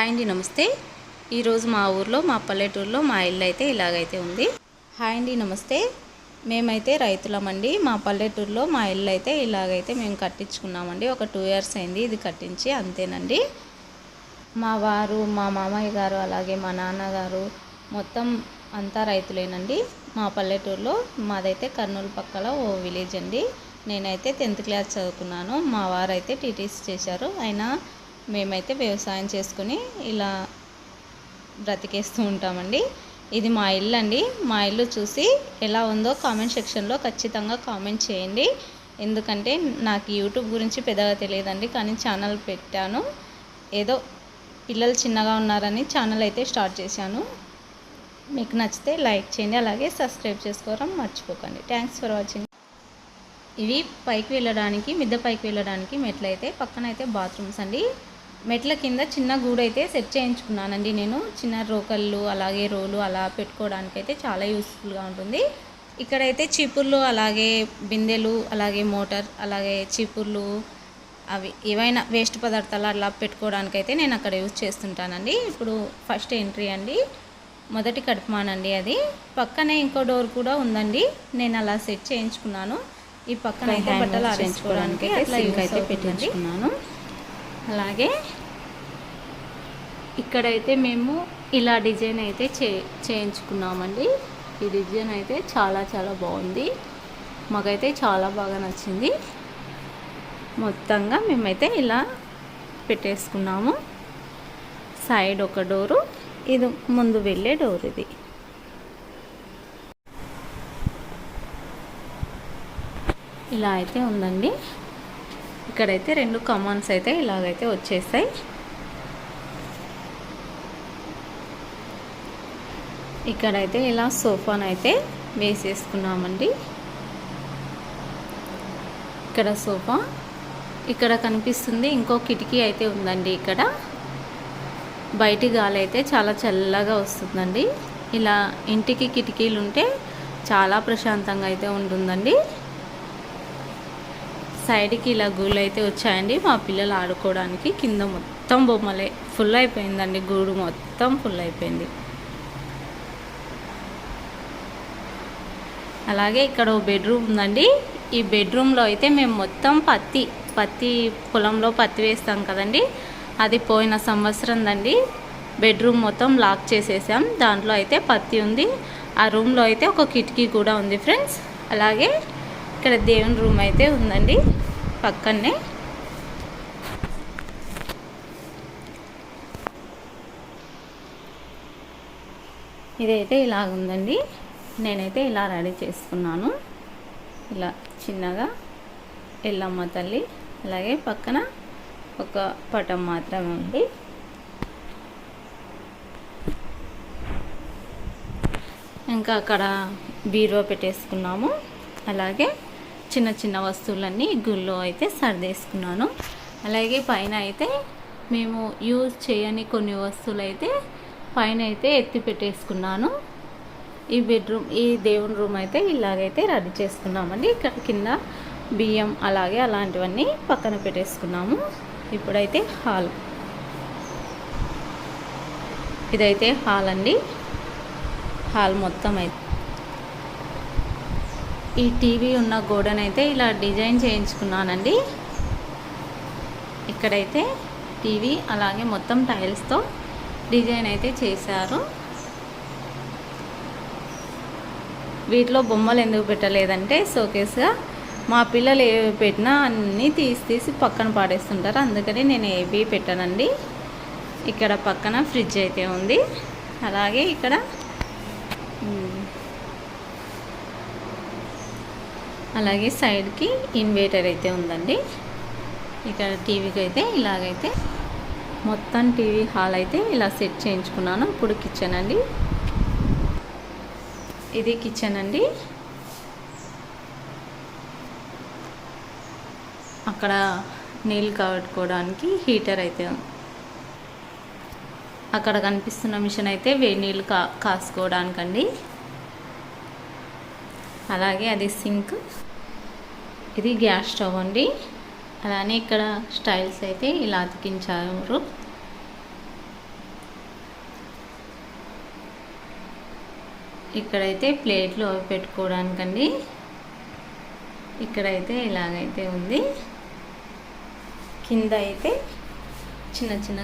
Hi అండి నమస్తే. ఈరోజు మా ఊర్లో మా పల్లెటూరులో మా ఇల్లు అయితే ఇలాగైతే ఉంది. హాయ్ అండి నమస్తే. మేమైతే రైతులమండి మా పల్లెటూరులో మా ఇల్లు అయితే ఇలాగైతే మేము కట్టించుకున్నామండి. ఒక టూ ఇయర్స్ అయింది ఇది కట్టించి అంతేనండి. మా వారు మా మామయ్య గారు అలాగే మా నాన్నగారు మొత్తం అంతా రైతులేనండి. మా పల్లెటూరులో మాదైతే కర్నూలు పక్కల ఓ విలేజ్ అండి. నేనైతే టెన్త్ క్లాస్ చదువుకున్నాను. మా వారైతే టీటీసీ చేశారు. అయినా మేమైతే వ్యవసాయం చేసుకుని ఇలా బ్రతికేస్తూ ఉంటామండి. ఇది మా ఇల్లు అండి. మా ఇల్లు చూసి ఎలా ఉందో కామెంట్ సెక్షన్లో ఖచ్చితంగా కామెంట్ చేయండి. ఎందుకంటే నాకు యూట్యూబ్ గురించి పెద్దగా తెలియదండి కానీ ఛానల్ పెట్టాను. ఏదో పిల్లలు చిన్నగా ఉన్నారని ఛానల్ అయితే స్టార్ట్ చేశాను. మీకు నచ్చితే లైక్ చేయండి అలాగే సబ్స్క్రైబ్ చేసుకోవడం మర్చిపోకండి. Thanks for watching. ఇవి పైకి వెళ్ళడానికి మిద్దె పైకి వెళ్ళడానికి మెట్లయితే పక్కన అయితే బాత్రూమ్స్ అండి. మెట్ల కింద చిన్న గూడు అయితే సెట్ చేయించుకున్నానండి నేను. చిన్న రోకళ్ళు అలాగే రోలు అలా పెట్టుకోవడానికి అయితే చాలా యూస్ఫుల్గా ఉంటుంది. ఇక్కడైతే చీపుర్లు అలాగే బిందెలు అలాగే మోటార్ అలాగే చీపుర్లు అవి ఏవైనా వేస్ట్ పదార్థాలు అలా పెట్టుకోవడానికి అయితే నేను అక్కడ యూజ్ చేస్తుంటానండి. ఇప్పుడు ఫస్ట్ ఎంట్రీ అండి. మొదటి కడుపుమానండి అది. పక్కనే ఇంకో డోర్ కూడా ఉందండి. నేను అలా సెట్ చేయించుకున్నాను. ఈ పక్కన అయితే బట్టలు ఆరేసుకోవడానికి అట్లా అయితే పెట్టించుకున్నాను. అలాగే ఇక్కడైతే మేము ఇలా డిజైన్ అయితే చే చేయించుకున్నామండి. ఈ డిజైన్ అయితే చాలా చాలా బాగుంది. మాకైతే చాలా బాగా నచ్చింది. మొత్తంగా మేమైతే ఇలా పెట్టేసుకున్నాము. సైడ్ ఒక డోరు ఇది ముందు వెళ్ళే డోర్ ఇది. ఇలా అయితే ఉందండి. ఇక్కడైతే రెండు కమాన్స్ అయితే ఇలాగైతే వచ్చేస్తాయి. ఇక్కడైతే ఇలా సోఫాను అయితే వేసేసుకున్నామండి. ఇక్కడ సోఫా ఇక్కడ కనిపిస్తుంది ఇంకో కిటికీ అయితే ఉందండి ఇక్కడ. బయటి గాలి అయితే చాలా చల్లగా వస్తుందండి. ఇలా ఇంటికి కిటికీలు ఉంటే చాలా ప్రశాంతంగా అయితే ఉంటుందండి. సైడ్కి ఇలా గూళ్ళు అయితే వచ్చాయండి. మా పిల్లలు ఆడుకోవడానికి కింద మొత్తం బొమ్మలే. ఫుల్ అయిపోయిందండి. గూడు మొత్తం ఫుల్ అయిపోయింది. అలాగే ఇక్కడ బెడ్రూమ్ ఉందండి. ఈ బెడ్రూమ్లో అయితే మేము మొత్తం పత్తి పత్తి పొలంలో పత్తి వేస్తాం కదండి. అది పోయిన సంవత్సరం దండి. బెడ్రూమ్ మొత్తం లాక్ చేసేసాం. దాంట్లో అయితే పత్తి ఉంది. ఆ రూమ్లో అయితే ఒక కిటికీ కూడా ఉంది ఫ్రెండ్స్. అలాగే ఇక్కడ దేవుని రూమ్ అయితే ఉందండి. పక్కనే ఇదైతే ఇలాగ ఉందండి నేనైతే ఇలా రెడీ చేసుకున్నాను. ఇలా చిన్నగా ఎల్లమ్మ తల్లి అలాగే పక్కన ఒక పటం మాత్రమే ఉంది ఇంకా అక్కడ బీరువా పెట్టేసుకున్నాము. అలాగే చిన్న చిన్న వస్తువులన్నీ గుళ్ళో అయితే సర్దేసుకున్నాను. అలాగే పైన అయితే మేము యూజ్ చేయని కొన్ని వస్తువులు అయితే పైన అయితే ఎత్తి పెట్టేసుకున్నాను. ఈ బెడ్రూమ్ ఈ దేవుని రూమ్ అయితే ఇలాగైతే రెడీ చేసుకున్నామండి. ఇక్కడ కింద బియ్యం అలాగే అలాంటివన్నీ పక్కన పెట్టేసుకున్నాము. ఇప్పుడైతే హాల్. ఇదైతే హాల్ అండి. హాల్ మొత్తం అయితే ఈ టీవీ ఉన్న గోడనైతే ఇలా డిజైన్ చేయించుకున్నానండి. ఇక్కడైతే టీవీ అలాగే మొత్తం టైల్స్తో డిజైన్ అయితే చేశారు. వీటిలో బొమ్మలు ఎందుకు పెట్టలేదంటే షోకేస్గా మా పిల్లలు ఏవి పెట్టినా అన్నీ తీసి తీసి పక్కన పాడేస్తుంటారు. అందుకని నేను ఏవి పెట్టానండి. ఇక్కడ పక్కన ఫ్రిడ్జ్ అయితే ఉంది. అలాగే ఇక్కడ అలాగే సైడ్కి ఇన్వేటర్ అయితే ఉందండి. ఇక్కడ టీవీకి అయితే ఇలాగైతే మొత్తం టీవీ హాల్ అయితే ఇలా సెట్ చేయించుకున్నాను. ఇప్పుడు కిచెన్ అండి. ఇది కిచెన్ అండి. అక్కడ నీళ్ళు కట్టుకోవడానికి హీటర్ అయితే అక్కడ కనిపిస్తున్న మిషన్ అయితే వేడి నీళ్ళు కా కాసుకోవడానికండి. అలాగే అది సింక్. ఇది గ్యాస్ స్టవ్ అండి. అలానే ఇక్కడ స్టైల్స్ అయితే ఇలా అతికించారు. ఇక్కడైతే ప్లేట్లు అవి పెట్టుకోవడానికండి. ఇక్కడైతే ఇలాగైతే ఉంది. కింద అయితే చిన్న చిన్న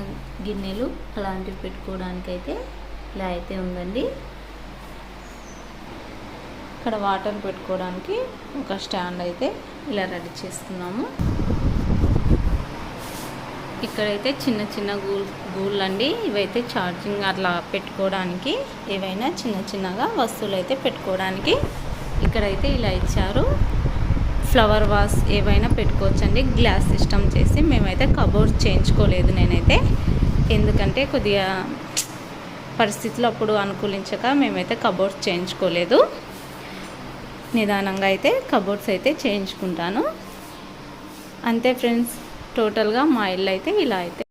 గిన్నెలు అలాంటివి పెట్టుకోవడానికైతే ఇలా అయితే ఉందండి. ఇక్కడ వాటర్ పెట్టుకోవడానికి ఒక స్టాండ్ అయితే ఇలా రెడీ చేసుకున్నాము ఇక్కడైతే చిన్న చిన్న గూల్ గూళ్ళు అండి ఇవైతే ఛార్జింగ్ అట్లా పెట్టుకోవడానికి ఏవైనా చిన్న చిన్నగా వస్తువులు అయితే పెట్టుకోవడానికి ఇక్కడైతే ఇలా ఇచ్చారు. ఫ్లవర్ వాస్ ఏవైనా పెట్టుకోవచ్చండి. గ్లాస్ సిస్టమ్ చేసి మేమైతే కబోర్డ్ చేయించుకోలేదు నేనైతే. ఎందుకంటే కొద్దిగా పరిస్థితులు అప్పుడు అనుకూలించక మేమైతే కబోర్డ్స్ చేయించుకోలేదు. నిదానంగా అయితే కబోర్డ్స్ అయితే చేయించుకుంటాను. అంతే ఫ్రెండ్స్ టోటల్గా మా ఇల్లు అయితే ఇలా అయితే